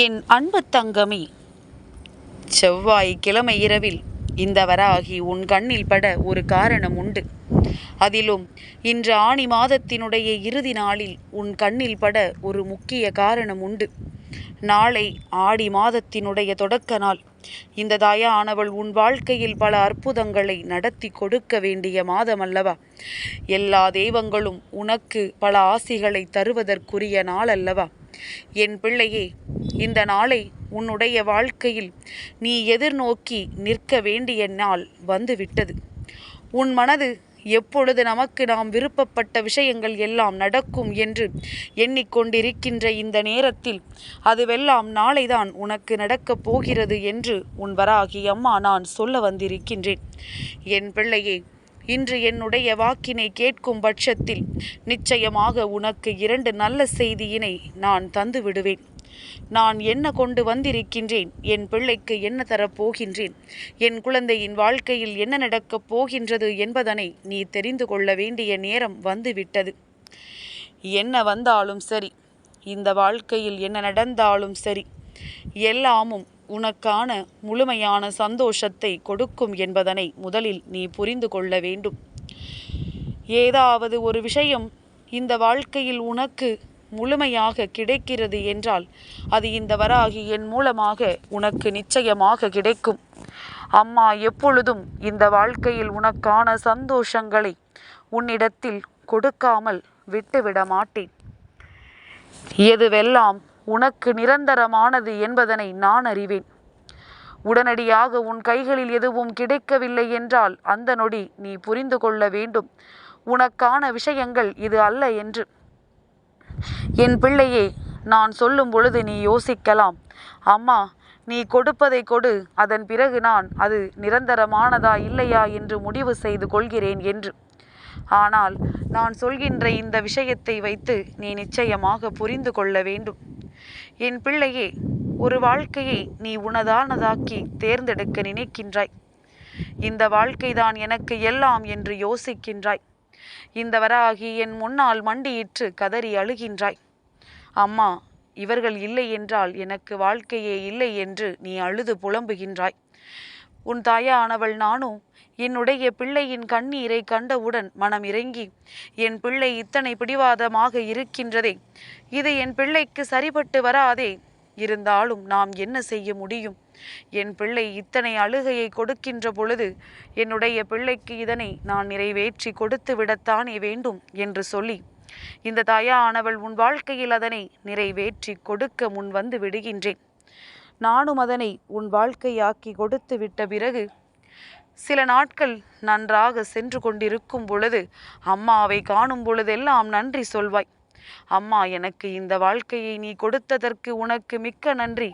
என் அன்பு தங்கமே செவ்வாய் கிழமை இரவில் இந்த வராகி உன் கண்ணில் பட ஒரு காரணம் உண்டு. அதிலும் இன்று ஆணி மாதத்தினுடைய இறுதி நாளில் உன் கண்ணில் பட ஒரு முக்கிய காரணம் உண்டு. நாளை ஆடி மாதத்தினுடைய தொடக்க நாள். இந்த தாயானவள் உன் வாழ்க்கையில் பல அற்புதங்களை நடத்தி கொடுக்க வேண்டிய மாதம் அல்லவா எல்லா தெய்வங்களும் உனக்கு பல ஆசிகளை தருவதற்குரிய நாள் அல்லவா என் பிள்ளையே இந்த நாளை உன்னுடைய வாழ்க்கையில் நீ எதிர்நோக்கி நிற்க வேண்டிய நாள் வந்துவிட்டது. உன் மனது எப்பொழுது நமக்கு நாம் விருப்பப்பட்ட விஷயங்கள் எல்லாம் நடக்கும் என்று எண்ணிக்கொண்டிருக்கின்ற இந்த நேரத்தில் அதுவெல்லாம் நாளைதான் உனக்கு நடக்கப் போகிறது என்று உன் வராகி அம்மா நான் சொல்ல வந்திருக்கின்றேன். என் பிள்ளையே இன்று என்னுடைய வாக்கினை கேட்கும் பட்சத்தில் நிச்சயமாக உனக்கு இரண்டு நல்ல செய்தியினை நான் தந்து விடுவேன். நான் என்ன கொண்டு வந்திருக்கின்றேன்? என் பிள்ளைக்கு என்ன தரப்போகின்றேன் என் குழந்தையின் வாழ்க்கையில் என்ன நடக்கப் போகின்றது என்பதனை நீ தெரிந்து கொள்ள வேண்டிய நேரம் வந்துவிட்டது. என்ன வந்தாலும் சரி இந்த வாழ்க்கையில் என்ன நடந்தாலும் சரி எல்லாமும் உனக்கான முழுமையான சந்தோஷத்தை கொடுக்கும் என்பதனை முதலில் நீ புரிந்து கொள்ள வேண்டும். ஏதாவது ஒரு விஷயம் இந்த வாழ்க்கையில் உனக்கு முழுமையாக கிடைக்கிறது என்றால் அது இந்த வராகி என் மூலமாக உனக்கு நிச்சயமாக கிடைக்கும். அம்மா எப்பொழுதும் இந்த வாழ்க்கையில் உனக்கான சந்தோஷங்களை உன்னிடத்தில் கொடுக்காமல் விட்டுவிட மாட்டேன். எதுவெல்லாம் உனக்கு நிரந்தரமானது என்பதனை நான் அறிவேன். உடனடியாக உன் கைகளில் எதுவும் கிடைக்கவில்லை என்றால் அந்த நொடி நீ புரிந்து கொள்ள வேண்டும். உனக்கான விஷயங்கள் இது அல்ல என்று. என் பிள்ளையே நான் சொல்லும் பொழுது நீ யோசிக்கலாம். அம்மா நீ கொடுப்பதை கொடு அதன் பிறகு நான் அது நிரந்தரமானதா இல்லையா என்று முடிவு செய்து கொள்கிறேன் என்று. ஆனால் நான் சொல்கின்ற இந்த விஷயத்தை வைத்து நீ நிச்சயமாக புரிந்து கொள்ள வேண்டும். என் பிள்ளையே ஒரு வாழ்க்கையை நீ உனதானதாக்கி தேர்ந்தெடுக்க நினைக்கின்றாய். இந்த வாழ்க்கைதான் எனக்கு எல்லாம் என்று யோசிக்கின்றாய். இந்த வராகி என் முன்னால் மண்டியிற்று கதறி அழுகின்றாய். அம்மா இவர்கள் இல்லை என்றால் எனக்கு வாழ்க்கையே இல்லை என்று நீ அழுது புலம்புகின்றாய். உன் தாயானவள் நானும் என்னுடைய பிள்ளையின் கண்ணீரை கண்டவுடன் மனம் இறங்கி என் பிள்ளை இத்தனை பிடிவாதமாக இருக்கின்றதே இது என் பிள்ளைக்கு சரிபட்டு வராதே இருந்தாலும் நாம் என்ன செய்ய முடியும்? என் பிள்ளை இத்தனை அழுகையை கொடுக்கின்ற பொழுது என்னுடைய பிள்ளைக்கு இதனை நான் நிறைவேற்றி கொடுத்து விடத்தானே வேண்டும் என்று சொல்லி இந்த தாயானவள் உன் வாழ்க்கையில் அதனை நிறைவேற்றி கொடுக்க முன் வந்து விடுகின்றேன். நானும் அதனை உன் வாழ்க்கையாக்கி கொடுத்து விட்ட பிறகு சில நாட்கள் நன்றாக சென்று கொண்டிருக்கும் பொழுது அம்மாவை காணும் பொழுதெல்லாம் நன்றி சொல்வாய். அம்மா எனக்கு இந்த வாழ்க்கையை நீ கொடுத்ததற்கு உனக்கு மிக்க நன்றி.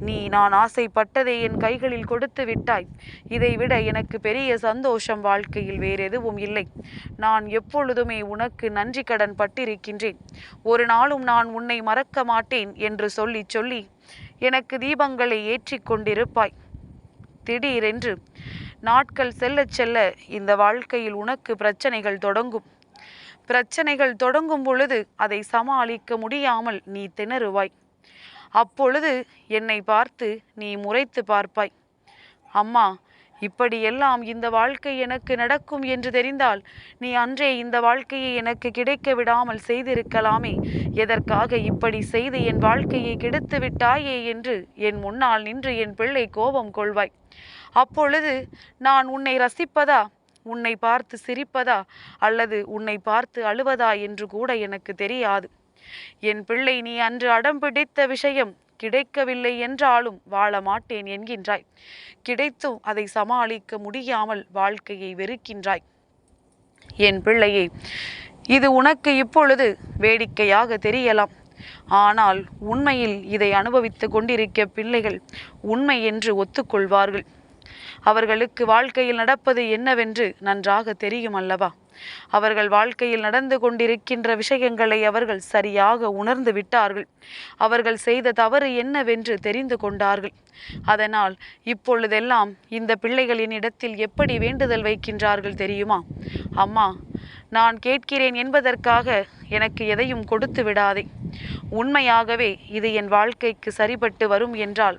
நீ நான் ஆசைப்பட்டதை என் கைகளில் கொடுத்து விட்டாய். இதைவிட எனக்கு பெரிய சந்தோஷம் வாழ்க்கையில் வேறெதுவும் இல்லை. நான் எப்பொழுதுமே உனக்கு நன்றி கடன் பட்டிருக்கின்றேன். ஒரு நாளும் நான் உன்னை மறக்க மாட்டேன் என்று சொல்லி சொல்லி எனக்கு தீபங்களை ஏற்றி கொண்டிருப்பாய். திடீரென்று நாட்கள் செல்லச் செல்ல இந்த வாழ்க்கையில் உனக்கு பிரச்சனைகள் தொடங்கும். பிரச்சனைகள் தொடங்கும் பொழுது அதை சமாளிக்க முடியாமல் நீ திணறுவாய். அப்பொழுது என்னை பார்த்து நீ முறைத்து பார்ப்பாய். அம்மா இப்படியெல்லாம் இந்த வாழ்க்கை எனக்கு நடக்கும் என்று தெரிந்தால் நீ அன்றே இந்த வாழ்க்கையை எனக்கு கிடைக்க விடாமல் செய்திருக்கலாமே. எதற்காக இப்படி செய்து என் வாழ்க்கையை கெடுத்து விட்டாயே என்று என் முன்னால் நின்று என் பிள்ளை கோபம் கொள்வாய். அப்பொழுது நான் உன்னை ரசிப்பதா? உன்னை பார்த்து சிரிப்பதா அல்லது உன்னை பார்த்து அழுவதா என்று கூட எனக்கு தெரியாது. என் பிள்ளை நீ அன்று அடம் பிடித்த விஷயம் கிடைக்கவில்லை என்றாலும் வாழ மாட்டேன் என்கின்றாய். கிடைத்தும் அதை சமாளிக்க முடியாமல் வாழ்க்கையை வெறுக்கின்றாய். என் பிள்ளையை இது உனக்கு இப்பொழுது வேடிக்கையாக தெரியலாம். ஆனால் உண்மையில் இதை அனுபவித்து கொண்டிருக்க பிள்ளைகள் உண்மை என்று ஒத்துக்கொள்வார்கள். அவர்களுக்கு வாழ்க்கையில் நடப்பது என்னவென்று நன்றாக தெரியும் அல்லவா? அவர்கள் வாழ்க்கையில் நடந்து கொண்டிருக்கின்ற விஷயங்களை அவர்கள் சரியாக உணர்ந்து விட்டார்கள். அவர்கள் செய்த தவறு என்னவென்று தெரிந்து கொண்டார்கள். அதனால் இப்பொழுதெல்லாம் இந்த பிள்ளைகளின் இடத்தில் எப்படி வேண்டுதல் வைக்கின்றார்கள் தெரியுமா? அம்மா நான் கேட்கிறேன் என்பதற்காக எனக்கு எதையும் கொடுத்து விடாதே. உண்மையாகவே இது என் வாழ்க்கைக்கு சரிபட்டு வரும் என்றால்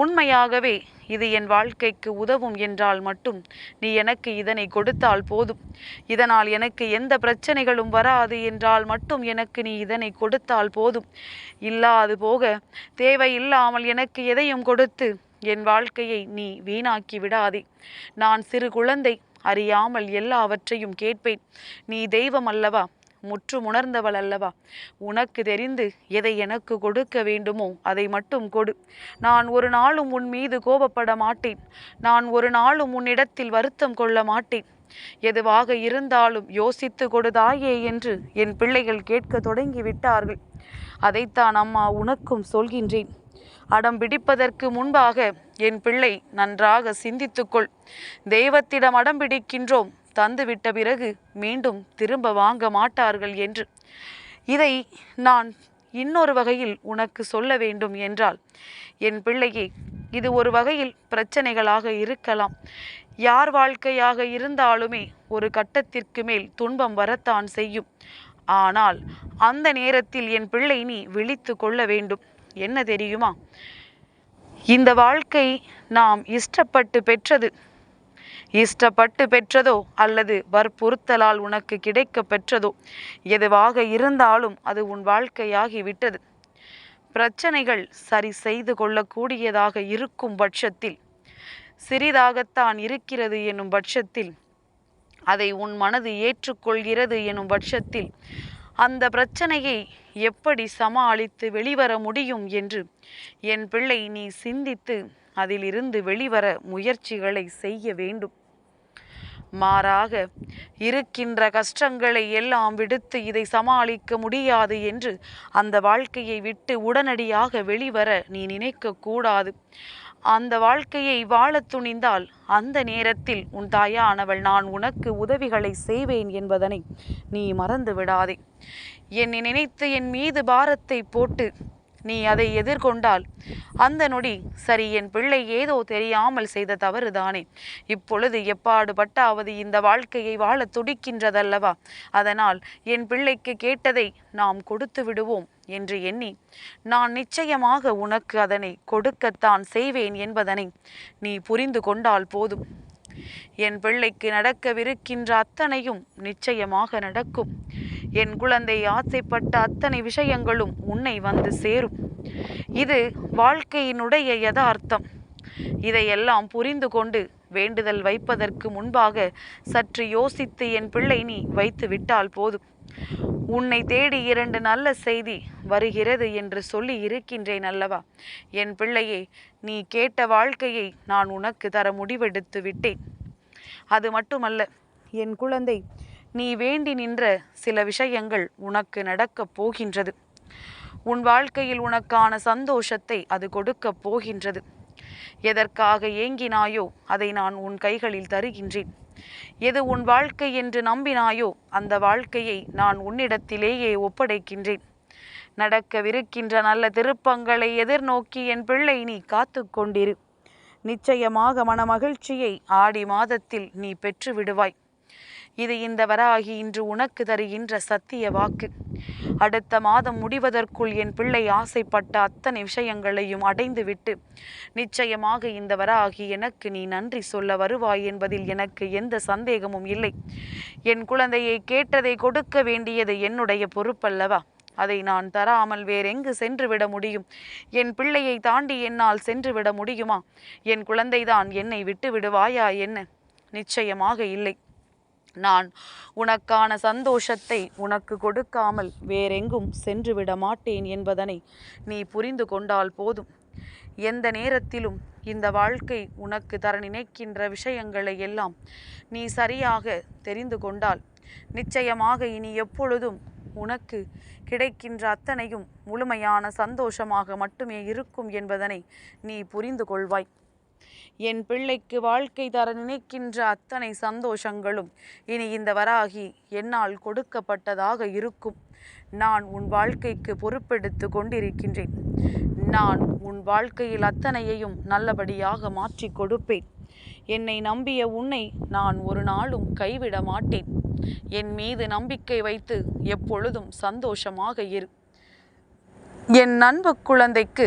உண்மையாகவே இது என் வாழ்க்கைக்கு உதவும் என்றால் மட்டும் நீ எனக்கு இதனை கொடுத்தால் போதும். இதனால் எனக்கு எந்த பிரச்சனைகளும் வராது என்றால் மட்டும் எனக்கு நீ இதனை கொடுத்தால் போதும். இல்லாது போக தேவையில்லாமல் எனக்கு எதையும் கொடுத்து என் வாழ்க்கையை நீ வீணாக்கி விடாதே. நான் சிறு குழந்தை அறியாமல் எல்லாவற்றையும் கேட்பேன். நீ தெய்வம் அல்லவா? முற்றும் உணர்ந்தவள் அல்லவா உனக்கு தெரிந்து எதை எனக்கு கொடுக்க வேண்டுமோ அதை மட்டும் கொடு. நான் ஒரு நாளும் உன் மீது கோபப்பட மாட்டேன். நான் ஒரு நாளும் உன்னிடத்தில் வருத்தம் கொள்ள மாட்டேன். எதுவாக இருந்தாலும் யோசித்து கொடுதாயே என்று என் பிள்ளைகள் கேட்க தொடங்கி விட்டார்கள் அதைத்தான் அம்மா உனக்கும் சொல்கின்றேன். அடம் பிடிப்பதற்கு முன்பாக என் பிள்ளை நன்றாக சிந்தித்துக்கொள். தெய்வத்திடம் அடம் பிடிக்கின்றோம். தந்துவிட்ட பிறகு மீண்டும் திரும்ப வாங்க மாட்டார்கள் என்று. இதை நான் இன்னொரு வகையில் உனக்கு சொல்ல வேண்டும் என்றால் என் பிள்ளையே இது ஒரு வகையில் பிரச்சனைகளாக இருக்கலாம். யார் வாழ்க்கையாக இருந்தாலுமே ஒரு கட்டத்திற்கு மேல் துன்பம் வரத்தான் செய்யும். ஆனால் அந்த நேரத்தில் என் பிள்ளை நீ விழித்து கொள்ள வேண்டும். என்ன தெரியுமா? இந்த வாழ்க்கை நாம் இஷ்டப்பட்டு பெற்றது இஷ்டப்பட்டு பெற்றதோ அல்லது வற்புறுத்தலால் உனக்கு கிடைக்க பெற்றதோ? எதுவாக இருந்தாலும் அது உன் வாழ்க்கையாகிவிட்டது பிரச்சனைகள் சரி செய்து கொள்ளக்கூடியதாக இருக்கும் பட்சத்தில் சிறிதாகத்தான் இருக்கிறது எனும் பட்சத்தில் அதை உன் மனது ஏற்றுக்கொள்கிறது எனும் பட்சத்தில் அந்த பிரச்சனையை எப்படி சமாளித்து வெளிவர முடியும் என்று என் பிள்ளை நீ சிந்தித்து அதிலிருந்து வெளிவர முயற்சிகளை செய்ய வேண்டும். மாறாக இருக்கின்ற கஷ்டங்களை எல்லாம் விடுத்து இதை சமாளிக்க முடியாது என்று அந்த வாழ்க்கையை விட்டு உடனடியாக வெளிவர நீ நினைக்க கூடாது. அந்த வாழ்க்கையை வாழத் துணிந்தால் அந்த நேரத்தில் உன் தாயானவள் நான் உனக்கு உதவிகளை செய்வேன் என்பதனை நீ மறந்து விடாதே. என்னை நினைத்து என் மீது பாரத்தை போட்டு நீ அதை எதிர்கொண்டால். அந்த நொடி சரி என் பிள்ளை ஏதோ தெரியாமல் செய்த தவறுதானே இப்பொழுது எப்பாடுபட்டாவது இந்த வாழ்க்கையை வாழத் துடிக்கின்றதல்லவா? அதனால் என் பிள்ளைக்கு கேட்டதை நாம் கொடுத்து விடுவோம் என்று எண்ணி நான் நிச்சயமாக உனக்கு அதனை கொடுக்கத்தான் செய்வேன் என்பதனை நீ புரிந்து கொண்டால் போதும். என் பிள்ளைக்கு நடக்கவிருக்கின்ற அத்தனையும் நிச்சயமாக நடக்கும். என் குழந்தை ஆசைப்பட்ட அத்தனை விஷயங்களும் உன்னை வந்து சேரும். இது வாழ்க்கையினுடைய யதார்த்தம். இதையெல்லாம் புரிந்து கொண்டு வேண்டுதல் வைப்பதற்கு முன்பாக சற்று யோசித்து என் பிள்ளை நீ வைத்து விட்டால் போதும். உன்னை தேடி இரண்டு நல்ல செய்தி வருகிறது என்று சொல்லி இருக்கின்றேன் அல்லவா? என் பிள்ளையே நீ கேட்ட வாழ்க்கையை நான் உனக்கு தர முடிவெடுத்து விட்டேன். அது மட்டுமல்ல என் குழந்தை நீ வேண்டி நின்ற சில விஷயங்கள் உனக்கு நடக்கப் போகின்றது. உன் வாழ்க்கையில் உனக்கான சந்தோஷத்தை அது கொடுக்கப் போகின்றது. எதற்காக ஏங்கினாயோ அதை நான் உன் கைகளில் தருகின்றேன். எது உன் வாழ்க்கை என்று நம்பினாயோ அந்த வாழ்க்கையை நான் உன்னிடத்திலேயே ஒப்படைக்கின்றேன். நடக்கவிருக்கின்ற நல்ல திருப்பங்களை எதிர்நோக்கி என் பிள்ளை நீ காத்து கொண்டிரு. நிச்சயமாக மனமகிழ்ச்சியை ஆடி மாதத்தில் நீ பெற்று விடுவாய் இது இந்த வராகி இன்று உனக்கு தருகின்ற சத்திய வாக்கு. அடுத்த மாதம் முடிவதற்குள் என் பிள்ளை ஆசைப்பட்ட அத்தனை விஷயங்களையும் அடைந்துவிட்டு நிச்சயமாக இந்த வராகி எனக்கு நீ நன்றி சொல்ல வருவாய் என்பதில் எனக்கு எந்த சந்தேகமும் இல்லை. என் குழந்தையை கேட்டதை கொடுக்க வேண்டியது என்னுடைய பொறுப்பல்லவா? அதை நான் தராமல் வேறெங்கு சென்று விட முடியும்? என் பிள்ளையை தாண்டி என்னால் சென்று விட முடியுமா? என் குழந்தைதான் என்னை விட்டு விடுவாயா என்ன? நிச்சயமாக இல்லை. நான் உனக்கான சந்தோஷத்தை உனக்கு கொடுக்காமல் வேறெங்கும் சென்று விட மாட்டேன் என்பதனை நீ புரிந்து கொண்டால் போதும். எந்த நேரத்திலும் இந்த வாழ்க்கை உனக்கு தர நினைக்கின்ற விஷயங்களை எல்லாம் நீ சரியாக தெரிந்து கொண்டால் நிச்சயமாக இனி எப்பொழுதும் உனக்கு கிடைக்கின்ற அத்தனையும் முழுமையான சந்தோஷமாக மட்டுமே இருக்கும் என்பதனை நீ புரிந்து கொள்வாய். என் பிள்ளைக்கு வாழ்க்கை தர நினைக்கின்ற அத்தனை சந்தோஷங்களும் இனி இந்த வராகி என்னால் கொடுக்கப்பட்டதாக இருக்கும். நான் உன் வாழ்க்கைக்கு பொறுப்பெடுத்து கொண்டிருக்கின்றேன். நான் உன் வாழ்க்கையில் அத்தனையையும் நல்லபடியாக மாற்றி கொடுப்பேன். என்னை நம்பிய உன்னை நான் ஒரு நாளும் கைவிட மாட்டேன். என் மீது நம்பிக்கை வைத்து எப்பொழுதும் சந்தோஷமாக இரு. என் நண்பு குழந்தைக்கு